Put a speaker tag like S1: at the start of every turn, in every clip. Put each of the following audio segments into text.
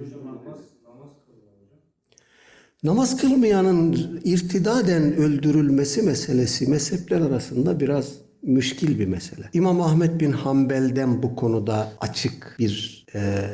S1: Hocam namaz. Namaz
S2: kılmayanın irtidaden öldürülmesi meselesi mezhepler arasında biraz müşkil bir mesele. İmam Ahmet bin Hanbel'den bu konuda açık bir e,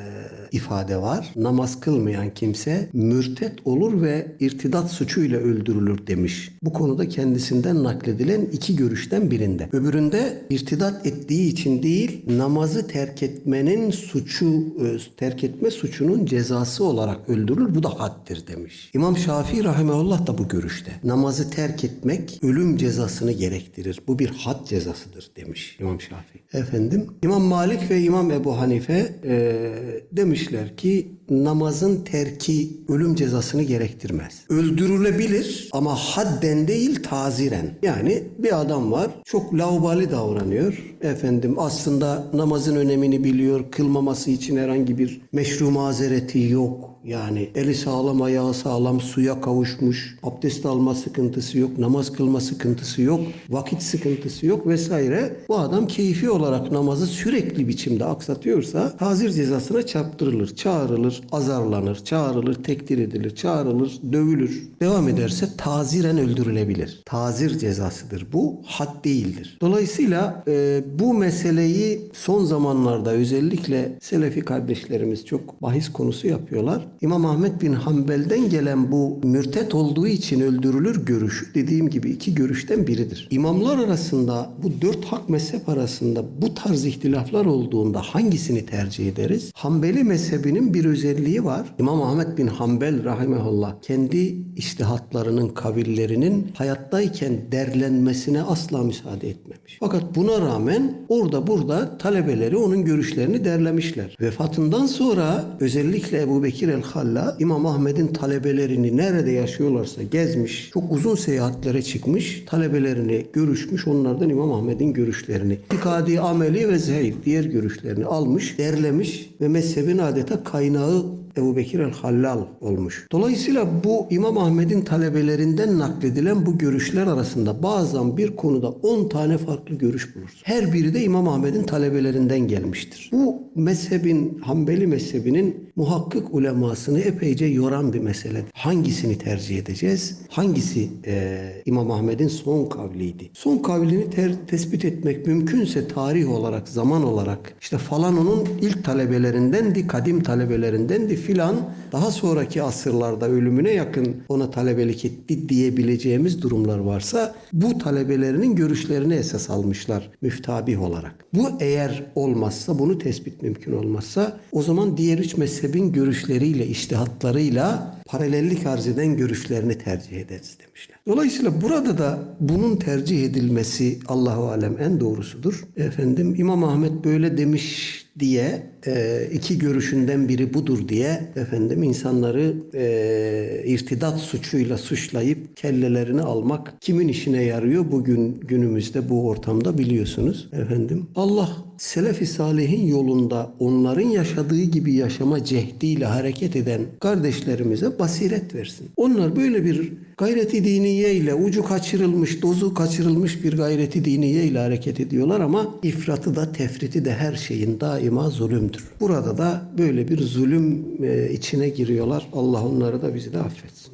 S2: ifade var. Namaz kılmayan kimse mürtet olur ve irtidat suçuyla öldürülür demiş. Bu konuda kendisinden nakledilen iki görüşten birinde. Öbüründe irtidat ettiği için değil, namazı terk etmenin suçu, e, terk etme suçunun cezası olarak öldürülür. Bu da haddir demiş. İmam Şafii rahimeullah da bu görüşte. Namazı terk etmek ölüm cezasını gerektirir. Bu bir had cezasıdır demiş İmam Şafii. Efendim İmam Malik ve İmam Ebu Hanife e, demişler ki namazın terki ölüm cezasını gerektirmez. Öldürülebilir ama hadden değil taziren. Yani bir adam var çok laubali davranıyor. Efendim aslında namazın önemini biliyor. Kılmaması için herhangi bir meşru mazereti yok. Yani eli sağlam, ayağı sağlam, suya kavuşmuş, abdest alma sıkıntısı yok, namaz kılma sıkıntısı yok, vakit sıkıntısı yok vesaire. Bu adam keyfi olarak namazı sürekli biçimde aksatıyorsa tazir cezasına çarptırılır, çağrılır, azarlanır, çağrılır, tekdir edilir, çağrılır, dövülür. Devam ederse taziren öldürülebilir. Tazir cezasıdır bu, had değildir. Dolayısıyla e, bu meseleyi son zamanlarda özellikle Selefi kardeşlerimiz çok bahis konusu yapıyorlar. İmam Ahmet bin Hanbel'den gelen bu mürtet olduğu için öldürülür görüşü dediğim gibi iki görüşten biridir. İmamlar arasında bu dört hak mezhep arasında bu tarz ihtilaflar olduğunda hangisini tercih ederiz? Hanbeli mezhebinin bir özelliği var. İmam Ahmet bin Hanbel rahimehullah kendi iştihatlarının, kavillerinin hayattayken derlenmesine asla müsaade etmemiş. Fakat buna rağmen orada burada talebeleri onun görüşlerini derlemişler. Vefatından sonra özellikle Ebu Bekir el-Halla İmam Ahmet'in talebelerini nerede yaşıyorlarsa gezmiş, çok uzun seyahatlere çıkmış, talebelerini görüşmüş, onlardan İmam Ahmet'in görüşlerini, İtikadi, ameli ve zehir diğer görüşlerini almış, derlemiş ve mezhebin adeta kaynağı う。Ebu Bekir el-Hallal olmuş. Dolayısıyla bu İmam Ahmet'in talebelerinden nakledilen bu görüşler arasında bazen bir konuda 10 tane farklı görüş buluruz. Her biri de İmam Ahmet'in talebelerinden gelmiştir. Bu mezhebin, Hanbeli mezhebinin muhakkik ulemasını epeyce yoran bir meseledir. Hangisini tercih edeceğiz? Hangisi eee, İmam Ahmet'in son kavliydi? Son kavlini ter- tespit etmek mümkünse tarih olarak, zaman olarak işte falan onun ilk talebelerindendi, kadim talebelerindendi filan daha sonraki asırlarda ölümüne yakın ona talebelik etti diyebileceğimiz durumlar varsa bu talebelerinin görüşlerini esas almışlar müftabih olarak. Bu eğer olmazsa bunu tespit mümkün olmazsa o zaman diğer üç mezhebin görüşleriyle iştihatlarıyla paralellik arz eden görüşlerini tercih ederiz demişler. Dolayısıyla burada da bunun tercih edilmesi Allahu alem en doğrusudur. Efendim İmam Ahmet böyle demiş diye e, iki görüşünden biri budur diye efendim insanları e, irtidat suçuyla suçlayıp kellelerini almak kimin işine yarıyor bugün günümüzde bu ortamda biliyorsunuz efendim. Allah Selefi Salih'in yolunda onların yaşadığı gibi yaşama cehdiyle hareket eden kardeşlerimize basiret versin. Onlar böyle bir gayreti diniye ile ucu kaçırılmış, dozu kaçırılmış bir gayreti diniye ile hareket ediyorlar ama ifratı da tefriti de her şeyin daima zulümdür. Burada da böyle bir zulüm e, içine giriyorlar. Allah onları da bizi de affetsin.